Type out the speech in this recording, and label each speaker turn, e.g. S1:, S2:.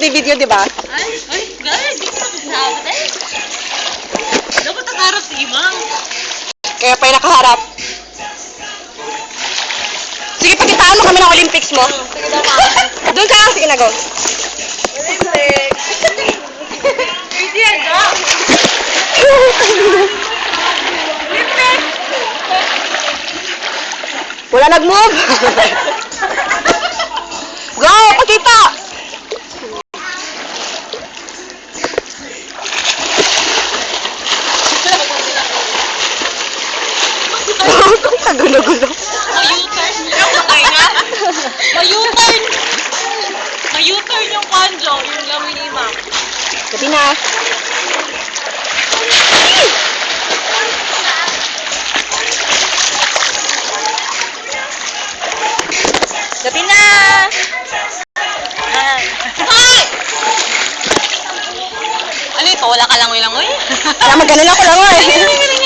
S1: picture pati video, di ba?
S2: Ay, ay, guys, di ko nasasabi eh. Dapat nakaharap si Imang.
S1: Kaya pa yung nakaharap. Sige, pakitaan mo kami ng Olympics mo.
S2: Sige daw, ma.
S1: Doon ka, sige na go.
S2: Olympics. Hindi yan, ga.
S1: Wala nag-move. go, pakita. Kagulo-gulo.
S2: Ma-U-turn. Ay nga. Ma-U-turn. Ma-U-turn yung kanjo. Yung gawin ni Imang.
S1: Gabi na. Gabi na.
S2: Ano ito? Wala ka lang langoy?
S1: Kaya magaling ako lang eh.